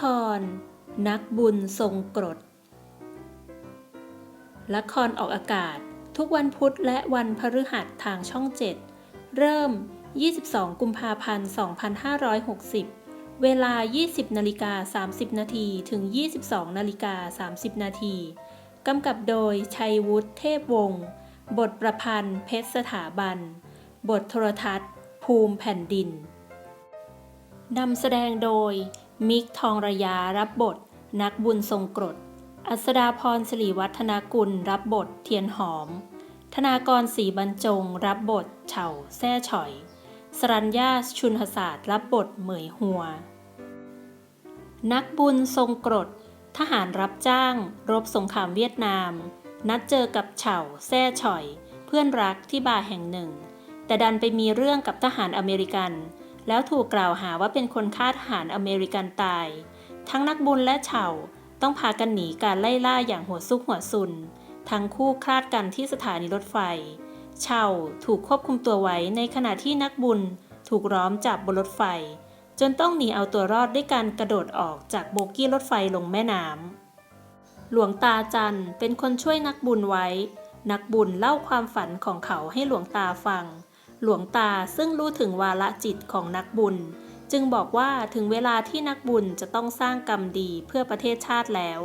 คร นักบุญทรงกรด ละครออกอากาศทุกวันพุธและวันพฤหัสทางช่อง 7 เริ่ม 22 กุมภาพันธ์ 2560 เวลา 20 นาฬิกา 30 นาทีถึง 22 นาฬิกา 30 นาที กำกับโดย ชัยวุฒิเทพวงศ์ บทประพันธ์ เพชรสถาบัน บทโทรทัศน์ ภูมิแผ่นดิน นำแสดงโดย มิกทองระยารับบท นักบุญทรงกรด อัศดาพรสิริวัฒนากุล รับบท เทียนหอม ธนากรศรีบรรจง รับบทเฉาแซ่ฉอย สรัญญาชุนหศาสตร์ รับบทเหมยหัว นักบุญทรงกรด ทหารรับจ้าง รบสงครามเวียดนาม นัดเจอกับเฉาแซ่ฉอย เพื่อนรักที่บาร์แห่งหนึ่ง แต่ดันไปมีเรื่องกับทหารอเมริกัน แล้วถูกกล่าวหาว่าเป็นคนฆ่าทหารอเมริกันตาย ทั้งนักบุญและเฉาต้องพากันหนีการไล่ล่าอย่างหัวซุกหัวซุน ทั้งคู่คลาดกันที่สถานีรถไฟ เฉาถูกควบคุมตัวไว้ในขณะที่นักบุญถูกล้อมจับบนรถไฟ จนต้องหนีเอาตัวรอดด้วยการกระโดดออกจากโบกี้รถไฟลงแม่น้ำหลวงตาจันเป็นคนช่วยนักบุญไว้ นักบุญเล่าความฝันของเขาให้หลวงตาฟัง หลวงตาซึ่งรู้ถึงวาระจิตของนักบุญ จึงบอกว่าถึงเวลาที่นักบุญจะต้องสร้างกรรมดีเพื่อประเทศชาติแล้ว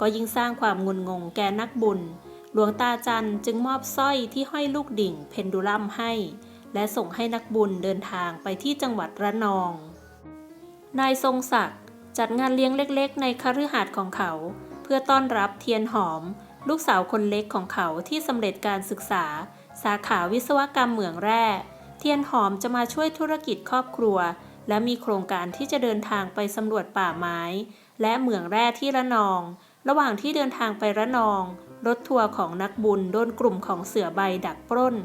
ก็ยิ่งสร้างความงุนงงแก่นักบุญ หลวงตาจันจึงมอบสร้อยที่ห้อยลูกดิ่งเพนดูลัมให้ และส่งให้นักบุญเดินทางไปที่จังหวัดระนอง นายทรงศักดิ์จัดงานเลี้ยงเล็ก ๆ ในคฤหาสน์ของเขา เพื่อต้อนรับเทียนหอม ลูกสาวคนเล็กของเขาที่สำเร็จการศึกษา สาขาวิศวกรรมเหมืองแร่ เทียนหอมจะมาช่วยธุรกิจครอบครัว และมีโครงการที่จะเดินทางไปสำรวจป่าไม้ และเหมืองแร่ที่ระนอง ระหว่างที่เดินทางไประนอง รถทัวร์ของนักบุญโดนกลุ่มของเสือใบดักปล้น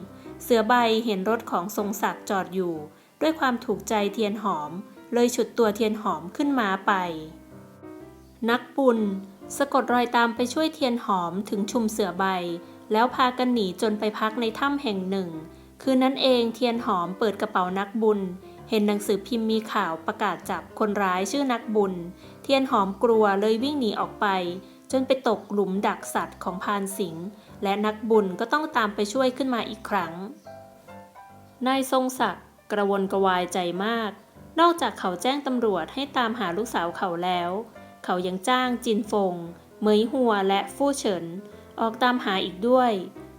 เสือใบเห็นรถของทรงศักดิ์จอดอยู่ ด้วยความถูกใจเทียนหอม เลยฉุดตัวเทียนหอมขึ้นมาไป นักบุญสะกดรอยตามไปช่วยเทียนหอมถึงชุมเสือใบ แล้วพากันหนีจนไปพักในถ้ำแห่งหนึ่ง คืนนั้นเองเทียนหอมเปิดกระเป๋านักบุญ เห็นหนังสือพิมพ์มีข่าวประกาศจับคนร้ายชื่อนักบุญ เทียนหอมกลัวเลยวิ่งหนีออกไป จนไปตกหลุมดักสัตว์ของพานสิงห์และนักบุญก็ต้องตามไปช่วยขึ้นมาอีกครั้งนายทรงศักดิ์กระวนกระวายใจมาก นอกจากเขาแจ้งตำรวจให้ตามหาลูกสาวเขาแล้ว เขายังจ้างจินฟง เหมยหัวและฟู่เฉิน ออกตามหาอีกด้วย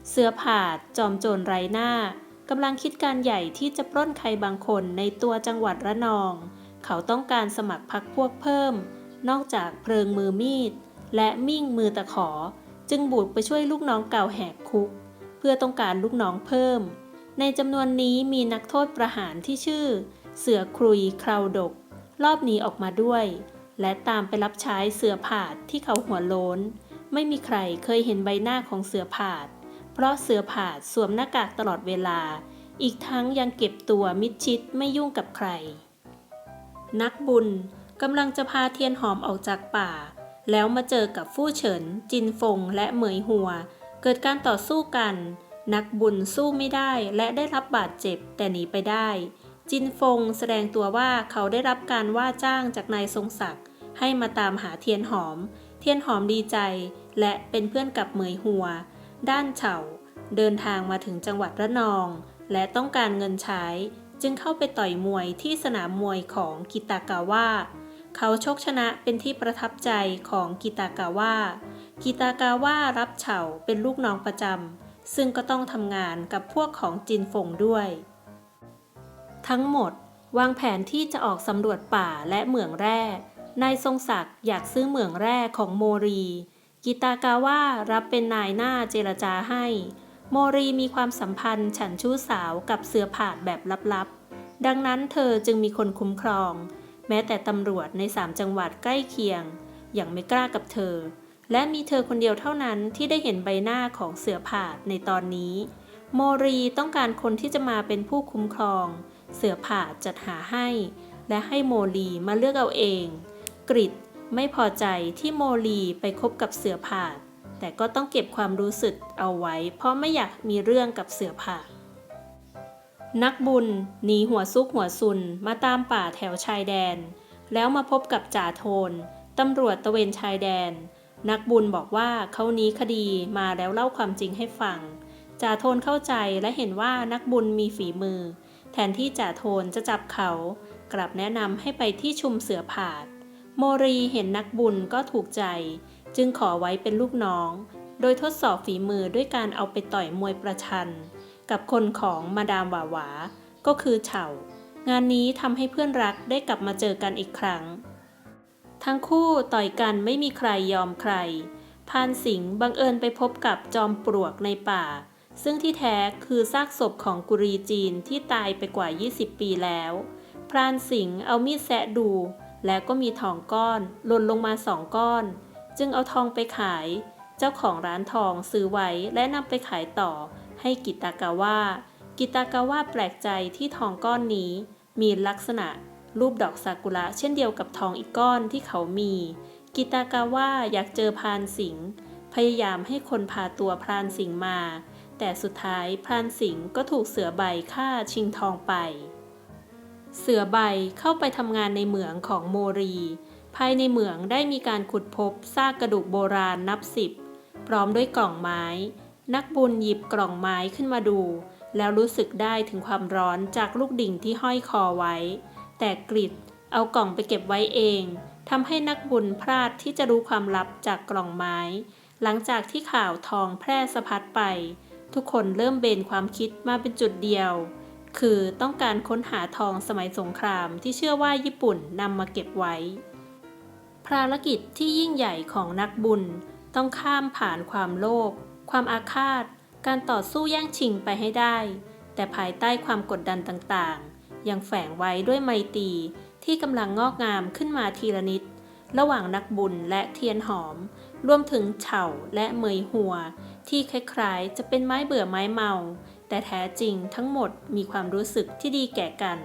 เสือผาด จอมโจรไรหน้ากำลังคิดการใหญ่ที่จะปล้นใครบางคนในตัวจังหวัดระนอง เขาต้องการสมัครพักพวกเพิ่ม นอกจากเพลิงมือมีด และมิ่งมือตะขอ จึงบุกไปช่วยลูกน้องเก่าแหกคุก เพื่อต้องการลูกน้องเพิ่ม ในจำนวนนี้มีนักโทษประหารที่ชื่อ เสือครุยคราวดก รอบหนีออกมาด้วย และตามไปรับใช้เสือผาดที่เขาหัวโล้น ไม่มีใครเคยเห็นใบหน้าของเสือผาด เพราะเสือผาดสวมหน้ากากตลอดเวลา อีกทั้งยังเก็บตัวมิดชิดไม่ยุ่งกับใคร นักบุญกำลังจะพาเทียนหอมออกจากป่า แล้วมาเจอกับฟู่เฉิน จินฟง และเหมยหัว เกิดการต่อสู้กัน นักบุญสู้ไม่ได้และได้รับบาดเจ็บแต่หนีไปได้ จินฟงแสดงตัวว่าเขาได้รับการว่าจ้างจากนายทรงศักดิ์ให้มาตามหาเทียนหอม ทียนหอมดีใจ และเป็นเพื่อนกับเหมยหัว ด้านเฉาเดินทางมาถึงจังหวัดระนอง และต้องการเงินใช้ จึงเข้าไปต่อยมวยที่สนามมวยของกิตากาวะเขาชกชนะเป็นที่ประทับใจของกิตากาวะกิตากาวะรับเฉาเป็นลูกน้องประจำซึ่งก็ต้องทำงานกับพวกของจินฟงด้วย ทั้งหมดวางแผนที่จะออกสำรวจป่าและเหมืองแร่ นายทรงศักดิ์อยากซื้อเหมืองแร่ของโมรี กิตากาวะรับเป็นนายหน้าเจรจาให้ โมรีมีความสัมพันธ์ฉันชู้สาวกับเสือผาดแบบลับๆ ดังนั้นเธอจึงมีคนคุ้มครอง แม้แต่ตำรวจในสามจังหวัดใกล้เคียง อย่างไม่กล้ากับเธอ และมีเธอคนเดียวเท่านั้นที่ได้เห็นใบหน้าของเสือผาดในตอนนี้ โมรีต้องการคนที่จะมาเป็นผู้คุ้มครอง เสือผ่าจัดหาให้ และให้โมลีมาเลือกเอาเอง กริดไม่พอใจที่โมลีไปคบกับเสือผาด แต่ก็ต้องเก็บความรู้สึกเอาไว้ เพราะไม่อยากมีเรื่องกับเสือผาด นักบุญหนีหัวซุกหัวซุนมาตามป่าแถวชายแดน แล้วมาพบกับจ่าโทนตำรวจตะเวนชายแดน นักบุญบอกว่าเขาหนี้คดีมาแล้วเล่าความจริงให้ฟังจ่าโทนเข้าใจและเห็นว่านักบุญมีฝีมือ แทนที่จ่าโทนจะจับเขา กลับแนะนำให้ไปที่ชุมเสือผาด โมรีเห็นนักบุญก็ถูกใจ จึงขอไว้เป็นลูกน้อง โดยทดสอบฝีมือด้วยการเอาไปต่อยมวยประชัน กับคนของมาดามหวาหวา ก็คือเฉางานนี้ทำให้เพื่อนรักได้กลับมาเจอกันอีกครั้ง ทั้งคู่ต่อยกันไม่มีใครยอมใคร พานสิงห์บังเอิญไปพบกับจอมปลวกในป่า ซึ่งที่แท้คือซากศพของกุรีจีนที่ตายไปกว่า 20 ปีแล้ว พรานสิงห์เอามีดแซะดู แล้วก็มีทองก้อนหล่นลงมาสองก้อน จึงเอาทองไปขาย เจ้าของร้านทองซื้อไว้และนำไปขายต่อ ให้กิตากาว่ากิตากาว่าแปลกใจที่ทองก้อนนี้ มีลักษณะรูปดอกซากุระเช่นเดียวกับทองอีกก้อนที่เขามี กิตากาว่าอยากเจอพรานสิงพยายามให้คนพาตัวพรานสิงมา แต่สุดท้ายพรานสิงก็ถูกเสือใบฆ่าชิงทองไป เสือใบเข้าไปทำงานในเหมืองของโมรี ภายในเหมืองได้มีการขุดพบซากกระดูกโบราณนับสิบ พร้อมด้วยกล่องไม้ นักบุญหยิบกล่องไม้ขึ้นมาดู แล้วรู้สึกได้ถึงความร้อนจากลูกดิ่งที่ห้อยคอไว้ แต่กริดเอากล่องไปเก็บไว้เองทำให้นักบุญพลาดที่จะรู้ความลับจากกล่องไม้ หลังจากที่ข่าวทองแพร่สะพัดไป ทุกคนเริ่มเบนความคิดมาเป็นจุดเดียว คือต้องการค้นหาทองสมัยสงครามที่เชื่อว่าญี่ปุ่นนำมาเก็บไว้ ภารกิจที่ยิ่งใหญ่ของนักบุญต้องข้ามผ่านความโลภความอาฆาต การต่อสู้แย่งชิงไปให้ได้ แต่ภายใต้ความกดดันต่างๆ ยังแฝงไว้ด้วยไมตรีที่กำลังงอกงามขึ้นมาทีละนิด ระหว่างนักบุญและเทียนหอม รวมถึงเฉาและเมยหัว ที่คล้ายๆ จะเป็นไม้เบื่อไม้เมา แต่แท้จริงทั้งหมดมีความรู้สึกที่ดีแก่กัน